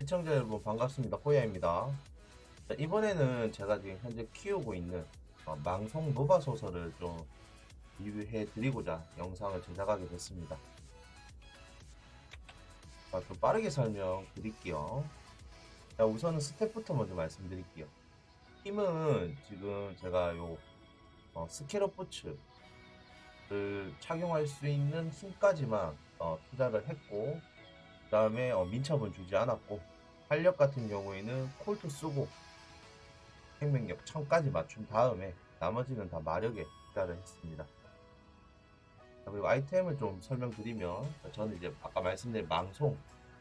시청자 여러분 반갑습니다. 호야입니다. 자, 이번에는 제가 지금 현재 키우고 있는 어, 망성 노바 소설을 좀 리뷰해 드리고자 영상을 제작하게 됐습니다. 자, 좀 빠르게 설명 드릴게요. 자, 우선은 스텝부터 먼저 말씀드릴게요. 힘은 지금 제가 요 어, 스케럽 부츠를 착용할 수 있는 힘까지만 어, 투자를 했고 그 다음에 민첩은 주지 않았고 활력 같은 경우에는 콜트 쓰고 생명력 1000까지 맞춘 다음에 나머지는 다 마력에 투자를 했습니다. 자, 그리고 아이템을 좀 설명드리면 저는 이제 아까 말씀드린 망송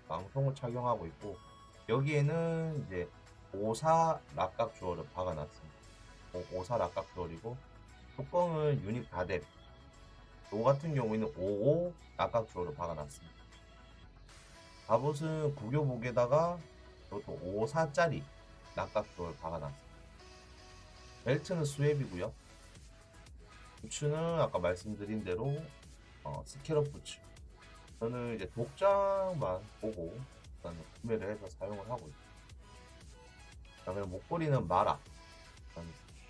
망송을 착용하고 있고 여기에는 이제 54 락각 주얼을 박아놨습니다. 54 락각 주얼이고 뚜껑을 유닛 가뎁 요 같은 경우에는 55 락각 주얼을 박아놨습니다. 갑옷은 구교복에다가 이것도 54짜리 락각도를 박아놨습니다. 벨트는 스웹이고요. 부츠는 아까 말씀드린 대로 어, 스케럽 부츠. 저는 이제 독장만 보고 일단 구매를 해서 사용을 하고 있어요. 그다음에 목걸이는 마라.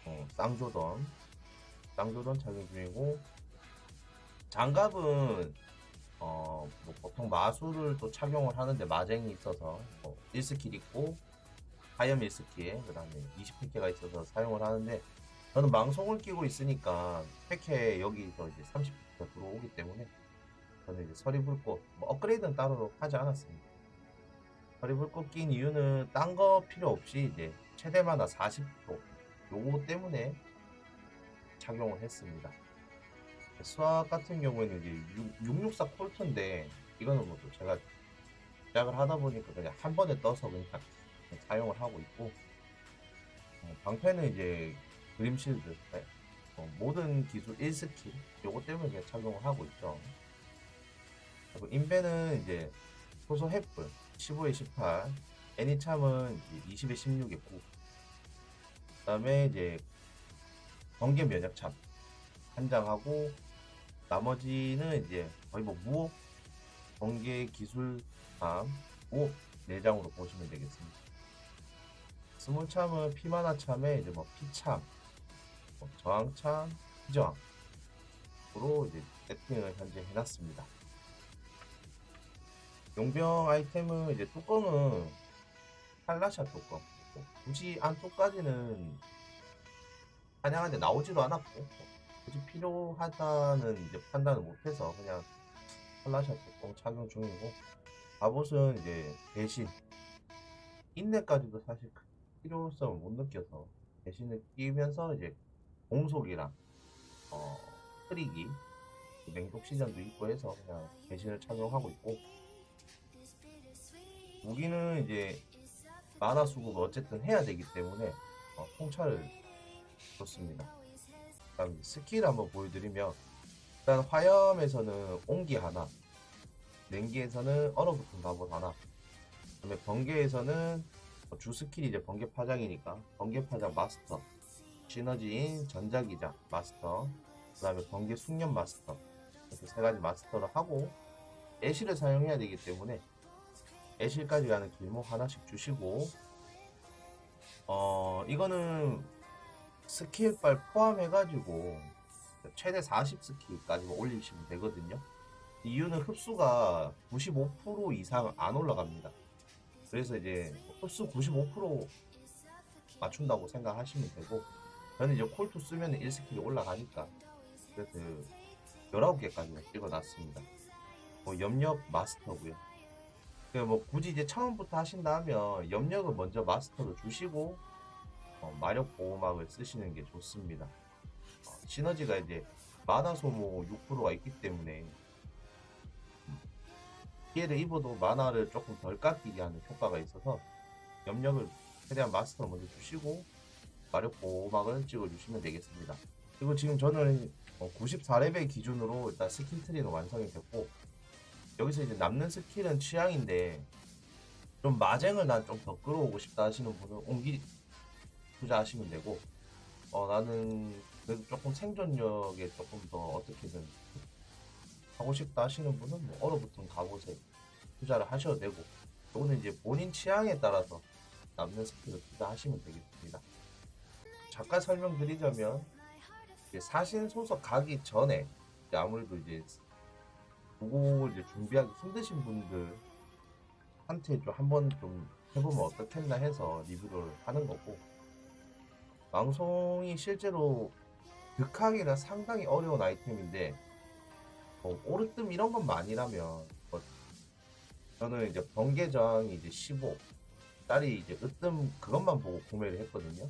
어, 쌍조던. 쌍조던 착용 중이고 장갑은 어, 뭐 보통 마술을 또 착용을 하는데 마쟁이 있어서 뭐 1스킬 있고 하염 1스킬 그 다음에 20팩케가 있어서 사용을 하는데 저는 망송을 끼고 있으니까 팩케 여기서 이제 30팩케가 들어오기 때문에 저는 이제 서리불꽃 뭐 업그레이드는 따로 하지 않았습니다. 서리불꽃 낀 이유는 딴 거 필요 없이 이제 최대마다 40% 요거 때문에 착용을 했습니다. 수학 같은 경우에는 이제 6, 664 콜트인데 이거는 뭐 또 제가 시작을 하다 보니까 그냥 한 번에 떠서 그냥 사용을 하고 있고 어, 방패는 이제 그림실드 네. 어, 모든 기술 1스킬 요거 때문에 그냥 착용을 하고 있죠 그리고 인베는 이제 소소 햇불 15에 18 애니참은 20에 16에 9 그 다음에 이제 번개 면역참 한 장하고 나머지는 이제 거의 뭐 무업 번개 기술함 무업 4장으로 보시면 되겠습니다. 스몰참은 피마나 참에 이제 뭐 피참, 뭐 저항참, 피저항으로 이제 세팅을 현재 해놨습니다. 용병 아이템은 이제 뚜껑은 칼라샤 뚜껑. 뭐 굳이 안쪽까지는 사냥하는데 나오지도 않았고 굳이 필요하다는 이제 판단을 못해서 그냥 뚜껑 착용 중이고 갑옷은 이제 대신 인내까지도 사실 큰 필요성을 못 느껴서 대신을 끼면서 이제 공속이랑 어 흐리기 냉독 시전도 있고 해서 그냥 대신을 착용하고 있고 무기는 이제 만화 수급을 어쨌든 해야 되기 때문에 어, 통찰을 줬습니다. 다음 스킬 한번 보여드리면 일단 화염에서는 온기 하나, 냉기에서는 얼어붙은 갑옷 하나, 그다음에 번개에서는 주 스킬이 이제 번개 파장이니까 번개 파장 마스터, 시너지인 전자기장 마스터, 그 다음에 번개 숙련 마스터 이렇게 세 가지 마스터를 하고 애쉬를 사용해야 되기 때문에 애쉬까지 가는 길목 하나씩 주시고 어 이거는 스킬빨 포함해가지고 최대 40 스킬까지 올리시면 되거든요. 이유는 흡수가 95% 이상 안 올라갑니다. 그래서 이제 흡수 95% 맞춘다고 생각하시면 되고 저는 이제 콜투 쓰면 1스킬이 올라가니까 그래서 19개까지 찍어놨습니다. 뭐 염력 마스터고요. 그뭐 굳이 이제 처음부터 하신다면 염력을 먼저 마스터로 주시고 어, 마력 보호막을 쓰시는 게 좋습니다. 어, 시너지가 이제 만화 소모 6%가 있기 때문에 음, 피해를 입어도 만화를 조금 덜 깎이게 하는 효과가 있어서 염력을 최대한 마스터로 먼저 주시고 마력 보호막을 찍어주시면 되겠습니다. 그리고 지금 저는 94레벨 기준으로 일단 스킬 트리는 완성이 됐고 여기서 이제 남는 스킬은 취향인데 좀 마쟁을 난 좀 더 끌어오고 싶다 하시는 분은 옹기 투자하시면 되고 어 나는 그래도 조금 생존력에 조금 더 어떻게든 하고 싶다 하시는 분은 뭐 얼어붙은 갑옷에 투자를 하셔도 되고 이거는 이제 본인 취향에 따라서 남는 스킬을 투자하시면 되겠습니다. 잠깐 설명드리자면 사신 소속 가기 전에 이제 아무래도 이제 보고 이제 준비하기 힘드신 분들한테 좀 한번 좀 해보면 어떻겠나 해서 리뷰를 하는 거고 방송이 실제로 득하기가 상당히 어려운 아이템인데 뭐 오르뜸 이런 것만 아니라면 뭐 저는 이제 번개저항이 이제 15 딸이 이제 으뜸 그것만 보고 구매를 했거든요.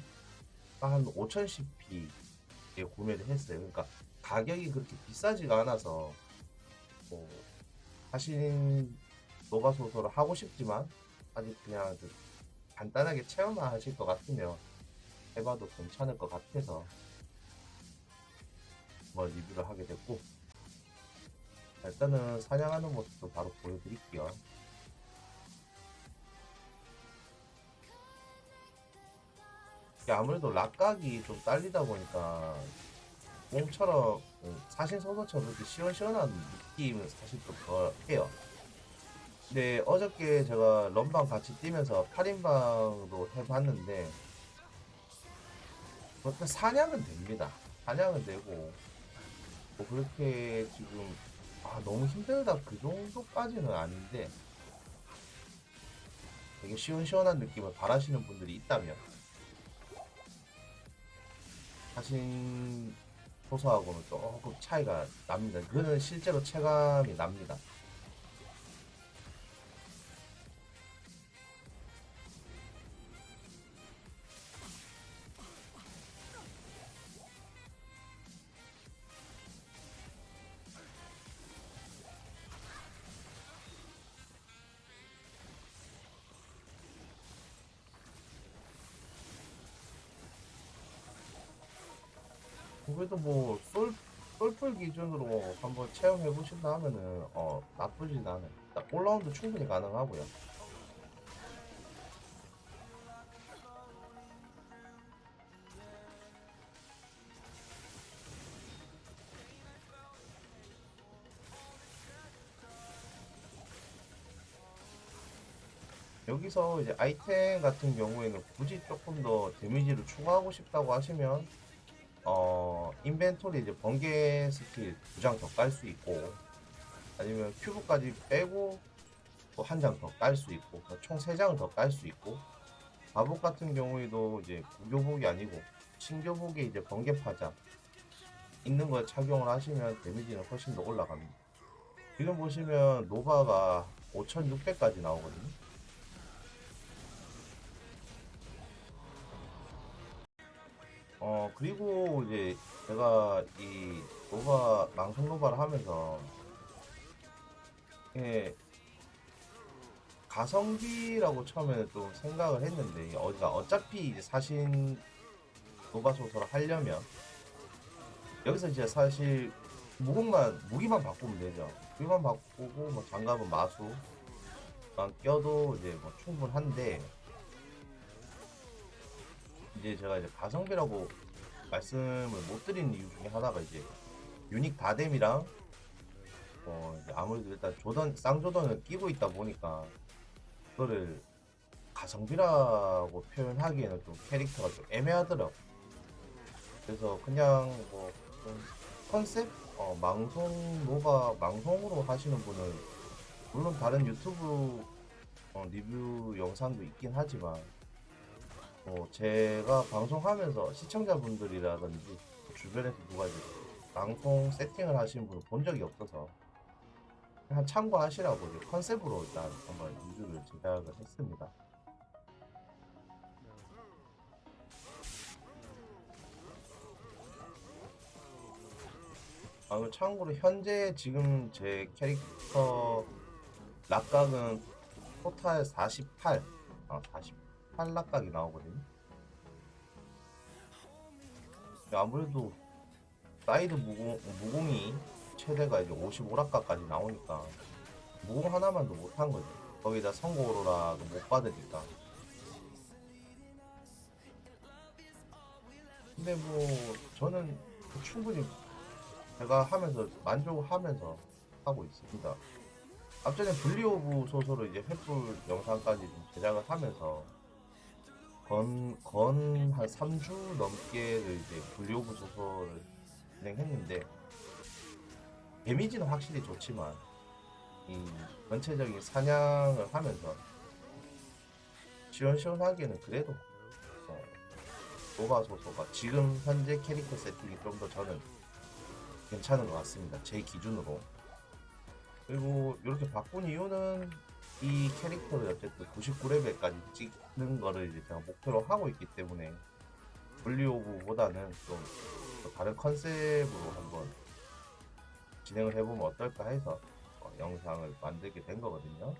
한 5000CP 구매를 했어요. 그러니까 가격이 그렇게 비싸지가 않아서 뭐 하신 노바 소설을 하고 싶지만 아직 그냥 좀 간단하게 체험만 하실 것 같으면 해봐도 괜찮을 것 같아서 뭐 리뷰를 하게 됐고 일단은 사냥하는 모습도 바로 보여드릴게요. 아무래도 락각이 좀 딸리다 보니까 몸처럼 음, 사신 소설처럼 그렇게 시원시원한 느낌은 사실 좀 덜 해요. 근데 어저께 제가 런방 같이 뛰면서 8인방도 해봤는데 그렇게 사냥은 됩니다. 사냥은 되고 뭐 그렇게 지금 아, 너무 힘들다 그 정도까지는 아닌데 되게 시원시원한 느낌을 바라시는 분들이 있다면 사신 소서하고는 조금 차이가 납니다. 그거는 실제로 체감이 납니다. 그래도 뭐 솔, 솔풀 기준으로 한번 체험해 보신다 하면은 어 나쁘진 않아요. 딱 올라운드 충분히 가능하고요. 여기서 이제 아이템 같은 경우에는 굳이 조금 더 데미지를 추가하고 싶다고 하시면 어, 인벤토리 이제 번개 스킬 두 장 더 깔 수 있고, 아니면 큐브까지 빼고 또 한 장 더 깔 수 있고, 총 세 장을 더깔 수 있고, 마법 같은 경우에도 이제 구교복이 아니고, 신교복에 이제 번개 파장 있는 걸 착용을 하시면 데미지는 훨씬 더 올라갑니다. 지금 보시면 노바가 5600까지 나오거든요. 어 그리고 이제 제가 이 노바 망성 노바를 하면서 예 가성비라고 처음에는 좀 생각을 했는데 어디가 어차피 이제 사신 노바 소설을 하려면 여기서 이제 사실 무기만 무기만 바꾸면 되죠. 무기만 바꾸고 뭐 장갑은 마수만 껴도 이제 뭐 충분한데 이제 제가 이제 가성비라고 말씀을 못 드리는 이유 중에 하나가 이제 유닉 다뎀이랑 어 아무래도 일단 조던 쌍조던을 끼고 있다 보니까 그거를 가성비라고 표현하기에는 좀 캐릭터가 좀 애매하더라고. 그래서 그냥 뭐좀 컨셉 어 망송 노바 망송으로 하시는 분은 물론 다른 유튜브 어, 리뷰 영상도 있긴 하지만 뭐 제가 방송하면서 시청자분들이라든지 주변에서 누가 이제 방송 세팅을 하시는 분을 본 적이 없어서 한 참고하시라고 이제 컨셉으로 일단 한번 리뷰를 제작을 했습니다. 아, 그 참고로 현재 지금 제 캐릭터 락각은 토탈 48, 아, 48 락각이 나오거든요. 아무래도 사이드 무공, 무공이 최대가 이제 55락각까지 나오니까 무공 하나만도 못한 거죠. 거기다 선고로라도 못 받으니까. 근데 뭐 저는 충분히 제가 하면서 만족하면서 하고 있습니다. 앞전에 분리오브 소설을 이제 횃불 영상까지 좀 제작을 하면서 건, 건 한 3주 넘게를 이제 분리오브 소설을 진행했는데 데미지는 확실히 좋지만 이 전체적인 사냥을 하면서 시원시원하게는 그래도 어, 노바 소서가 지금 현재 캐릭터 세팅이 좀 더 저는 괜찮은 것 같습니다. 제 기준으로. 그리고 이렇게 바꾼 이유는 이 캐릭터를 어쨌든 99레벨까지 찍는 거를 이제 제가 목표로 하고 있기 때문에 분리오브보다는 좀더 다른 컨셉으로 한번 진행을 해보면 어떨까 해서 어, 영상을 만들게 된 거거든요.